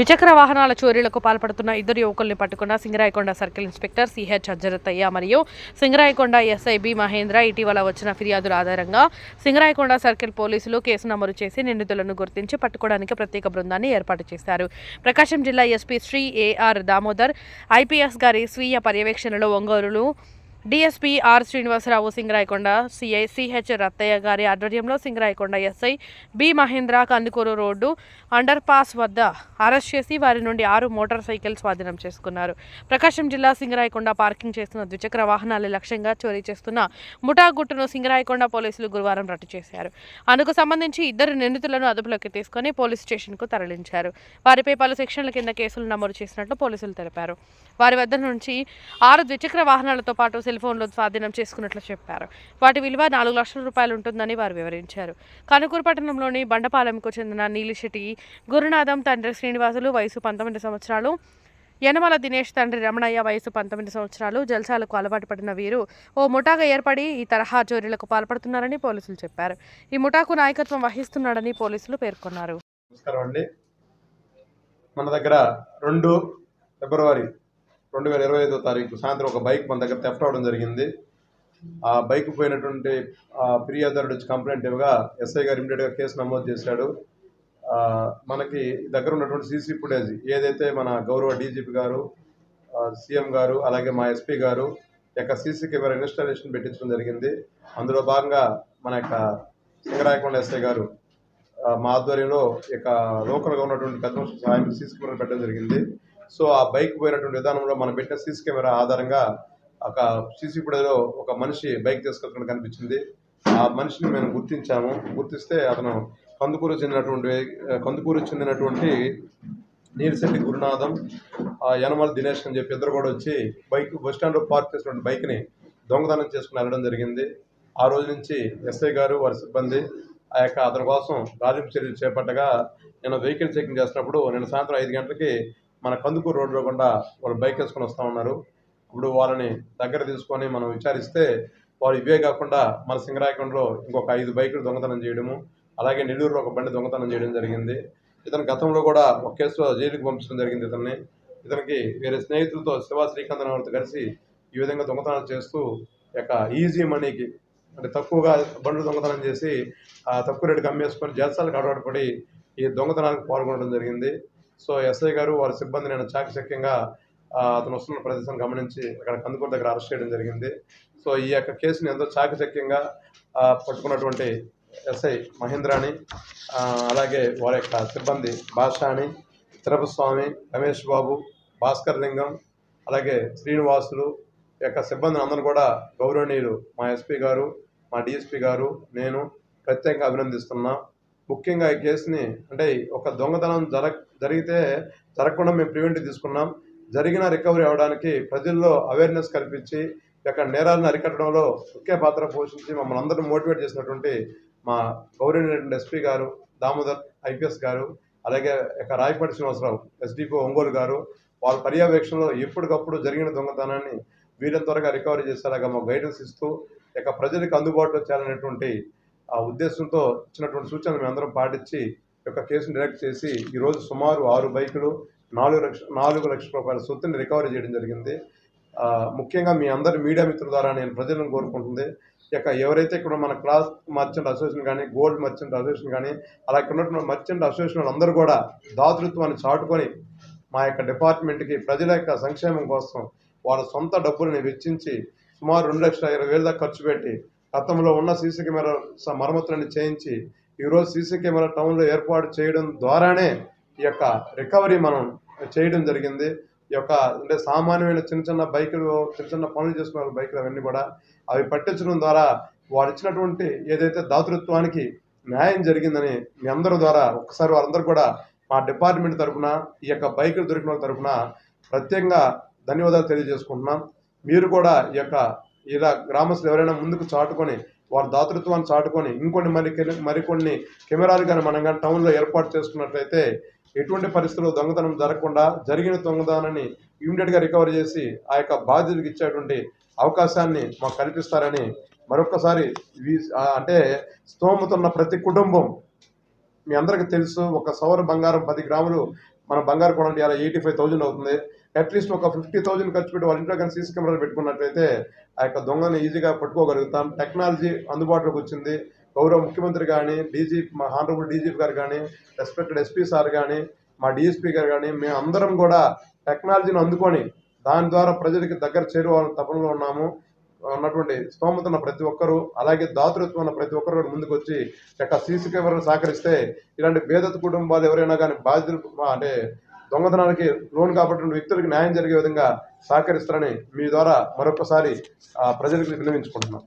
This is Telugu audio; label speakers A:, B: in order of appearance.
A: ద్విచక్ర వాహనాల చోరీలకు పాల్పడుతున్న ఇద్దరు యువకుల్ని పట్టుకున్న Singarayakonda circle inspector CH Ajjarattayya మరియు సింగరాయకొండ ఎస్ఐబి మహేంద్ర ఇటీవల వచ్చిన ఫిర్యాదుల ఆధారంగా సింగరాయకొండ సర్కిల్ పోలీసులు కేసు నమోదు చేసి నిందితులను గుర్తించి పట్టుకోవడానికి ప్రత్యేక బృందాన్ని ఏర్పాటు చేశారు. ప్రకాశం జిల్లా SP Shri A R Damodar IPS గారి స్వీయ పర్యవేక్షణలో ఒంగోలులో DSP R Srinivasarao Singarayakonda CI CH Rattayya గారి ఆధ్వర్యంలో Singarayakonda SI B Mahendra Kandukur road under pass వద్ద అరెస్ట్ చేసి వారి నుండి ఆరు మోటార్ సైకిల్ స్వాధీనం చేసుకున్నారు. ప్రకాశం జిల్లా సింగరాయకొండ పార్కింగ్ చేస్తున్న ద్విచక్ర వాహనాల లక్ష్యంగా చోరీ చేస్తున్న ముఠా గుట్టును సింగరాయకొండ పోలీసులు గురువారం రట్టు చేశారు. అందుకు సంబంధించి ఇద్దరు నిందితులను అదుపులోకి తీసుకొని పోలీస్ స్టేషన్కు తరలించారు. వారిపై పలు సెక్షన్ల కింద కేసులు నమోదు చేసినట్లు పోలీసులు తెలిపారు. వారి వద్ద నుంచి ఆరు ద్విచక్ర వాహనాలతో పాటు సెల్ ఫోన్లు స్వాధీనం చేసుకున్నట్లు చెప్పారు. వాటి విలువ నాలుగు లక్షల రూపాయలు ఉంటుందని వారు వివరించారు. కనుకూరు పట్టణంలోని బండపాలెంకు చెందిన నీలిశెట్టి గురునాథం తండ్రి శ్రీనివాసులు వయసు పంతొమ్మిది సంవత్సరాలు యనమల దినేష్ తండ్రి రమణయ్య వయసు పంతొమ్మిది సంవత్సరాలు జల్సాలకు అలవాటు పడిన వీరు ఓ ముఠాగా ఏర్పడి ఈ తరహా చోరీలకు పాల్పడుతున్నారని పోలీసులు చెప్పారు. ఈ ముఠాకు నాయకత్వం వహిస్తున్నాడని పోలీసులు పేర్కొన్నారు.
B: నమస్కారం అండి. మన దగ్గర రెండు ఫిబ్రవరి రెండు వేల ఇరవై ఐదో తారీఖు సాయంత్రం ఒక బైక్ మన దగ్గర థెఫ్ట్ అవడం జరిగింది. ఆ బైక్ పోయినటువంటి ఫిర్యాదారుడు వచ్చి కంప్లైంట్ ఇవ్వగా ఎస్ఐ గారు ఇమీడియట్గా కేసు నమోదు చేశాడు. మనకి దగ్గర ఉన్నటువంటి సీసీ ఫుటేజ్ ఏదైతే మన గౌరవ డీజీపీ గారు సీఎం గారు అలాగే మా ఎస్పీ గారు యొక్క సీసీ కెమెరా ఇన్స్టాలేషన్ పెట్టించడం జరిగింది. అందులో భాగంగా మన యొక్క సింగరాయకొండ ఎస్ఐ గారు మా ఆధ్వర్యంలో ఇక లోకల్గా ఉన్నటువంటి పెద్ద సహాయం సీసీ కెమెరా పెట్టడం జరిగింది. సో ఆ బైక్ పోయినటువంటి విధానంలో మనం పెట్టిన సీసీ కెమెరా ఆధారంగా ఒక సీసీ ఫుటేజ్లో ఒక మనిషి బైక్ తీసుకెళ్తున్నట్టు కనిపించింది. ఆ మనిషిని మేము గుర్తించాము. గుర్తిస్తే అతను కందుకూరు చెందినటువంటి కందుకూరు చెందినటువంటి నీరిశెట్టి గురునాథం ఆ, యనమల దినేష్ అని చెప్పి ఇద్దరు కూడా వచ్చి బైక్ బస్ స్టాండ్లో పార్క్ చేసినటువంటి బైక్ని దొంగతనం చేసుకుని వెళ్ళడం జరిగింది. ఆ రోజు నుంచి ఎస్ఐ గారు వారి సిబ్బంది ఆ యొక్క అతని కోసం గాలింపు చర్యలు చేపట్టగా నేను వెహికల్ చెకింగ్ చేసినప్పుడు నేను సాయంత్రం ఐదు గంటలకి మన కందుకూరు రోడ్లో గుండా వాళ్ళు బైక్ వేసుకొని వస్తూ ఉన్నారు. ఇప్పుడు వాళ్ళని దగ్గర తీసుకొని మనం విచారిస్తే వారు ఇవే కాకుండా మన సింగరాయకొండలో ఇంకొక ఐదు బైకులు దొంగతనం చేయడము అలాగే నెల్లూరులో ఒక బండి దొంగతనం చేయడం జరిగింది. ఇతను గతంలో కూడా ఒక కేసులో జైలుకి పంపించడం జరిగింది ఇతన్ని. ఇతనికి వేరే స్నేహితులతో శివ శ్రీకాంత్ వారితో కలిసి ఈ విధంగా దొంగతనాలు చేస్తూ యొక్క ఈజీ మనీకి అంటే తక్కువగా బండ్లు దొంగతనం చేసి ఆ తక్కువ రేటుకి అమ్మేసుకొని జాతాలకు అలవాటు పడి ఈ దొంగతనానికి పాల్గొనడం జరిగింది. సో ఎస్ఐ గారు వారి సిబ్బంది నేను చాకచక్యంగా అతను వస్తున్న ప్రదేశాన్ని గమనించి అక్కడ కందుకూరు దగ్గర అరెస్ట్ చేయడం జరిగింది. సో ఈ యొక్క కేసుని ఎంతో చాకచక్యంగా పట్టుకున్నటువంటి ఎస్ఐ మహేంద్రాని అలాగే వారి యొక్క సిబ్బంది భాషాని తిరుపస్వామి రమేష్ బాబు భాస్కర్ లింగం అలాగే శ్రీనివాసులు ఈ యొక్క సిబ్బందిని అందరూ కూడా గౌరవనీయులు. మా ఎస్పీ గారు మా డిఎస్పీ గారు నేను ప్రత్యేకంగా అభినందిస్తున్నా. ముఖ్యంగా ఈ కేసుని అంటే ఒక దొంగతనం జరగ జరిగితే జరగకుండా మేము ప్రివెంటివ్ తీసుకున్నాం. జరిగిన రికవరీ అవ్వడానికి ప్రజల్లో అవేర్నెస్ కల్పించి యొక్క నేరాలను అరికట్టడంలో ముఖ్య పాత్ర పోషించి మమ్మల్ని అందరూ మోటివేట్ చేసినటువంటి మా గౌరవనీయులైన ఎస్పీ గారు దామోదర్ ఐపీఎస్ గారు అలాగే ఇక రాయపాటి శ్రీనివాసరావు ఎస్డిపో ఒంగోలు గారు వాళ్ళ పర్యవేక్షణలో ఎప్పటికప్పుడు జరిగిన దొంగతనాన్ని వీళ్ళని త్వరగా రికవరీ చేసేలాగా మాకు గైడెన్స్ ఇస్తూ ఇక ప్రజలకు అందుబాటులో చేయాలనేటువంటి ఆ ఉద్దేశంతో ఇచ్చినటువంటి సూచనలు మేము అందరం పాటించి యొక్క కేసును డైరెక్ట్ చేసి ఈరోజు సుమారు ఆరు బైకులు నాలుగు లక్ష నాలుగు లక్షల రూపాయల సొత్తుని రికవరీ చేయడం జరిగింది. ముఖ్యంగా మీ అందరి మీడియా మిత్రుల ద్వారా నేను ప్రజలను కోరుకుంటుంది. ఈ యొక్క ఎవరైతే ఇక్కడ మన క్లాస్ మర్చెంట్ అసోసియేషన్ కానీ గోల్డ్ మర్చెంట్ అసోసియేషన్ కానీ అలా ఇక్కడ ఉన్నటువంటి మర్చెంట్ అసోసియేషన్ అందరూ కూడా దాతృత్వాన్ని చాటుకొని మా యొక్క డిపార్ట్మెంట్కి ప్రజల యొక్క సంక్షేమం కోసం వాళ్ళ సొంత డబ్బుల్ని వెచ్చించి సుమారు రెండు లక్షల ఇరవై వేల దాకా ఖర్చు పెట్టి గతంలో ఉన్న సీసీ కెమెరా స- మరమ్మతులను చేయించి ఈరోజు సీసీ కెమెరా టౌన్లో ఏర్పాటు చేయడం ద్వారానే ఈ యొక్క రికవరీ మనం చేయడం జరిగింది. ఈ యొక్క అంటే సామాన్యమైన చిన్న చిన్న బైకులు చిన్న చిన్న పనులు చేసుకునే వాళ్ళ బైకులు అవన్నీ కూడా అవి పట్టించడం ద్వారా వారు ఇచ్చినటువంటి ఏదైతే దాతృత్వానికి న్యాయం జరిగిందని మీ అందరి ద్వారా ఒక్కసారి వారందరూ కూడా మా డిపార్ట్మెంట్ తరపున ఈ యొక్క బైకులు దొరికిన వాళ్ళ తరఫున ప్రత్యేకంగా ధన్యవాదాలు తెలియజేసుకుంటున్నాం. మీరు కూడా ఈ యొక్క ఇలా గ్రామస్తులు ఎవరైనా ముందుకు చాటుకొని వారి దాతృత్వాన్ని చాటుకొని ఇంకొన్ని మరి మరికొన్ని కెమెరాలు కానీ మనం కానీ టౌన్లో ఏర్పాటు చేసుకున్నట్లయితే ఎటువంటి పరిస్థితుల్లో దొంగతనం జరగకుండా జరిగిన దొంగతనాన్ని ఇమీడియట్గా రికవర్ చేసి ఆ యొక్క బాధ్యతలకు ఇచ్చేటువంటి అవకాశాన్ని మాకు కల్పిస్తారని మరొకసారి వీ- అంటే స్తోమతున్న ప్రతి కుటుంబం మీ అందరికీ తెలుసు. ఒక సౌర బంగారం పది గ్రాములు మన బంగారు కొనండి అలా ఎయిటీ ఫైవ్ థౌజండ్ అవుతుంది. అట్లీస్ట్ ఒక ఫిఫ్టీ థౌజండ్ ఖర్చు పెట్టి వాళ్ళ ఇంట్లో కానీ సీసీ కెమెరాలు పెట్టుకున్నట్లయితే ఆ యొక్క దొంగను ఈజీగా పట్టుకోగలుగుతాం. టెక్నాలజీ అందుబాటులోకి వచ్చింది. గౌరవ ముఖ్యమంత్రి కానీ డీజీ మా హానరబుల్ డీజీపీ గారు కానీ రెస్పెక్టెడ్ ఎస్పీ సార్ కానీ మా డీఎస్పీ గారు కానీ మేము అందరం కూడా టెక్నాలజీని అందుకొని దాని ద్వారా ప్రజలకి దగ్గర చేరువాలని తపనలో ఉన్నాము. ఉన్నటువంటి స్తోమత ఉన్న ప్రతి ఒక్కరూ అలాగే దాతృత్వం ఉన్న ప్రతి ఒక్కరు కూడా ముందుకు వచ్చి యొక్క సీసీ కెమెరాలు సహకరిస్తే ఇలాంటి పేద కుటుంబాలు ఎవరైనా కానీ బాధితులు అంటే దొంగతనానికి లోన్ కాబట్టి వ్యక్తులకు న్యాయం జరిగే విధంగా సహకరిస్తారని మీ ద్వారా మరొకసారి ప్రజలకు విన్నవించుకుంటున్నాం.